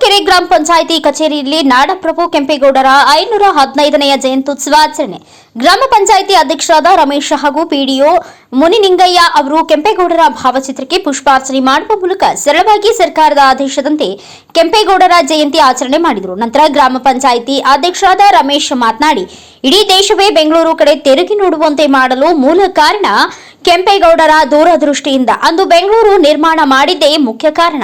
ತಾವರೆಕೆರೆ ಗ್ರಾಮ ಪಂಚಾಯಿತಿ ಕಚೇರಿಯಲ್ಲಿ ನಾಡಪ್ರಭು ಕೆಂಪೇಗೌಡರ ಐನೂರ ಹದಿನೈದನೆಯ ಜಯಂತ್ಯುತ್ಸವ ಆಚರಣೆ. ಗ್ರಾಮ ಪಂಚಾಯಿತಿ ಅಧ್ಯಕ್ಷರಾದ ರಮೇಶ್ ಹಾಗೂ ಪಿಡಿಒ ಮುನಿನಿಂಗಯ್ಯ ಅವರು ಕೆಂಪೇಗೌಡರ ಭಾವಚಿತ್ರಕ್ಕೆ ಪುಷ್ಪಾರ್ಚನೆ ಮಾಡುವ ಮೂಲಕ ಸರಳವಾಗಿ ಸರ್ಕಾರದ ಆದೇಶದಂತೆ ಕೆಂಪೇಗೌಡರ ಜಯಂತಿ ಆಚರಣೆ ಮಾಡಿದರು. ನಂತರ ಗ್ರಾಮ ಪಂಚಾಯಿತಿ ಅಧ್ಯಕ್ಷರಾದ ರಮೇಶ್ ಮಾತನಾಡಿ, ಇಡೀ ದೇಶವೇ ಬೆಂಗಳೂರು ಕಡೆ ತಿರುಗಿ ನೋಡುವಂತೆ ಮಾಡಲು ಮೂಲ ಕಾರಣ ಕೆಂಪೇಗೌಡರ ದೂರದೃಷ್ಟಿಯಿಂದ ಅಂದು ಬೆಂಗಳೂರು ನಿರ್ಮಾಣ ಮಾಡಿದ್ದೇ ಮುಖ್ಯ ಕಾರಣ.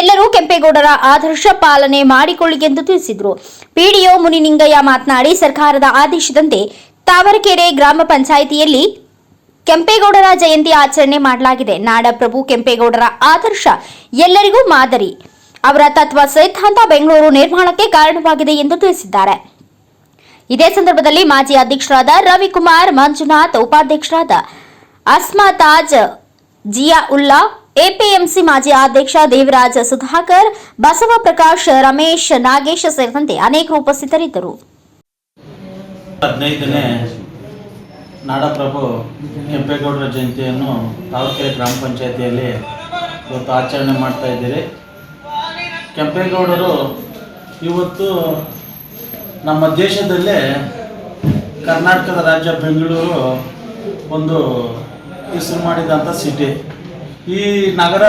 ಎಲ್ಲರೂ ಕೆಂಪೇಗೌಡರ ಆದರ್ಶ ಪಾಲನೆ ಮಾಡಿಕೊಳ್ಳಿ ಎಂದು ತಿಳಿಸಿದರು. ಪಿಡಿಒ ಮುನಿನಿಂಗಯ್ಯ ಮಾತನಾಡಿ, ಸರ್ಕಾರದ ಆದೇಶದಂತೆ ತಾವರಕೆರೆ ಗ್ರಾಮ ಪಂಚಾಯಿತಿಯಲ್ಲಿ ಕೆಂಪೇಗೌಡರ ಜಯಂತಿ ಆಚರಣೆ ಮಾಡಲಾಗಿದೆ. ನಾಡಪ್ರಭು ಕೆಂಪೇಗೌಡರ ಆದರ್ಶ ಎಲ್ಲರಿಗೂ ಮಾದರಿ. ಅವರ ತತ್ವ ಸಿದ್ಧಾಂತ ಬೆಂಗಳೂರು ನಿರ್ಮಾಣಕ್ಕೆ ಕಾರಣವಾಗಿದೆ ಎಂದು ತಿಳಿಸಿದ್ದಾರೆ. ಇದೇ ಸಂದರ್ಭದಲ್ಲಿ ಮಾಜಿ ಅಧ್ಯಕ್ಷರಾದ ರವಿಕುಮಾರ್ ಮಂಜುನಾಥ್, ಉಪಾಧ್ಯಕ್ಷರಾದ ಅಸ್ಮಾ ತಾಜ್ ಜಿಯಾ ಉಲ್ಲಾ, ಎಪಿಎಂಸಿ ಮಾಜಿ ಅಧ್ಯಕ್ಷ ದೇವರಾಜ ಸುಧಾಕರ್, ಬಸವ ಪ್ರಕಾಶ್, ರಮೇಶ್ ನಾಗೇಶ್ ಸೇರಿದಂತೆ ಅನೇಕರು ಉಪಸ್ಥಿತರಿದ್ದರು. ಹದಿನೈದನೇ ನಾಡಪ್ರಭು ಕೆಂಪೇಗೌಡರ ಜಯಂತಿಯನ್ನು ತಾಲೂಕೆರೆ ಗ್ರಾಮ ಪಂಚಾಯತಿಯಲ್ಲಿ ಇವತ್ತು ಆಚರಣೆ ಮಾಡ್ತಾ ಇದ್ದೀರಿ. ಕೆಂಪೇಗೌಡರು ಇವತ್ತು ನಮ್ಮ ದೇಶದಲ್ಲೇ ಕರ್ನಾಟಕದ ರಾಜ್ಯ ಬೆಂಗಳೂರು ಒಂದು ಹೆಸರು ಮಾಡಿದಂಥ ಸಿಟಿ ಈ ನಗರ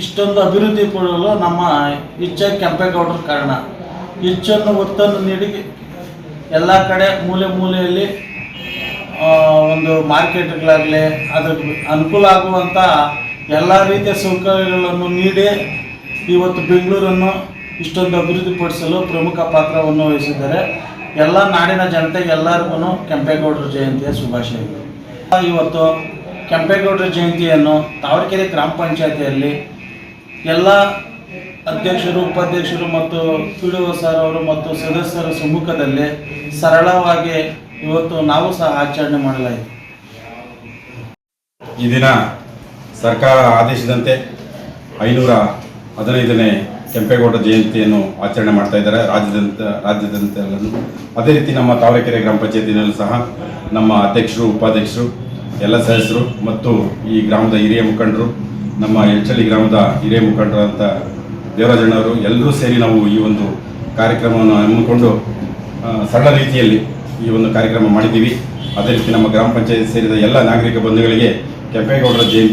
ಇಷ್ಟೊಂದು ಅಭಿವೃದ್ಧಿ ಕೊಡಲು ನಮ್ಮ ಇಚ್ಛೆ ಕೆಂಪೇಗೌಡರ ಕಾರಣ. ಹೆಚ್ಚನ್ನು ಒತ್ತನ್ನು ನೀಡಿ ಎಲ್ಲ ಕಡೆ ಮೂಲೆ ಮೂಲೆಯಲ್ಲಿ ಒಂದು ಮಾರ್ಕೆಟ್ಗಳಾಗಲಿ, ಅದಕ್ಕೆ ಅನುಕೂಲ ಆಗುವಂಥ ಎಲ್ಲ ರೀತಿಯ ಸೌಕರ್ಯಗಳನ್ನು ನೀಡಿ ಇವತ್ತು ಬೆಂಗಳೂರನ್ನು ಇಷ್ಟೊಂದು ಅಭಿವೃದ್ಧಿಪಡಿಸಲು ಪ್ರಮುಖ ಪಾತ್ರವನ್ನು ವಹಿಸಿದ್ದಾರೆ. ಎಲ್ಲ ನಾಡಿನ ಜನತೆಗೆ ಎಲ್ಲರಿಗೂ ಕೆಂಪೇಗೌಡರ ಜಯಂತಿಯ ಶುಭಾಶಯಗಳು. ಇವತ್ತು ಕೆಂಪೇಗೌಡರ ಜಯಂತಿಯನ್ನು ತಾವರೆಕೆರೆ ಗ್ರಾಮ ಪಂಚಾಯತಿಯಲ್ಲಿ ಎಲ್ಲ ಅಧ್ಯಕ್ಷರು, ಉಪಾಧ್ಯಕ್ಷರು ಮತ್ತು ಪಿ ಡಿ ಒ ಸರ್ ಅವರು ಮತ್ತು ಸದಸ್ಯರ ಸಮ್ಮುಖದಲ್ಲಿ ಸರಳವಾಗಿ ಇವತ್ತು ನಾವು ಸಹ ಆಚರಣೆ ಮಾಡಲಾಯಿತು. ಈ ದಿನ ಸರ್ಕಾರ ಆದೇಶದಂತೆ ಐನೂರ ಹದಿನೈದನೇ ಕೆಂಪೇಗೌಡ ಜಯಂತಿಯನ್ನು ಆಚರಣೆ ಮಾಡ್ತಾ ಇದ್ದಾರೆ. ರಾಜ್ಯದಂತ ರಾಜ್ಯದಂತ ಅದೇ ರೀತಿ ನಮ್ಮ ತಾವರೆಕೆರೆ ಗ್ರಾಮ ಪಂಚಾಯತಿನಲ್ಲೂ ಸಹ ನಮ್ಮ ಅಧ್ಯಕ್ಷರು, ಉಪಾಧ್ಯಕ್ಷರು, ಎಲ್ಲ ಸದಸ್ಯರು ಮತ್ತು ಈ ಗ್ರಾಮದ ಹಿರಿಯ ಮುಖಂಡರು, ನಮ್ಮ ಎಚ್ಚಳ್ಳಿ ಗ್ರಾಮದ ಹಿರಿಯ ಮುಖಂಡರಂತ ದೇವರಾಜಣ್ಣವರು ಎಲ್ಲರೂ ಸೇರಿ ನಾವು ಈ ಒಂದು ಕಾರ್ಯಕ್ರಮವನ್ನು ಹಮ್ಮಿಕೊಂಡು ಸರಳ ರೀತಿಯಲ್ಲಿ ಈ ಒಂದು ಕಾರ್ಯಕ್ರಮ ಮಾಡಿದ್ದೀವಿ. ಅದೇ ರೀತಿ ನಮ್ಮ ಗ್ರಾಮ ಪಂಚಾಯತ್ ಸೇರಿದ ಎಲ್ಲ ನಾಗರಿಕ ಬಂಧುಗಳಿಗೆ ಕೆಂಪೇಗೌಡರ ಜಯಂತಿ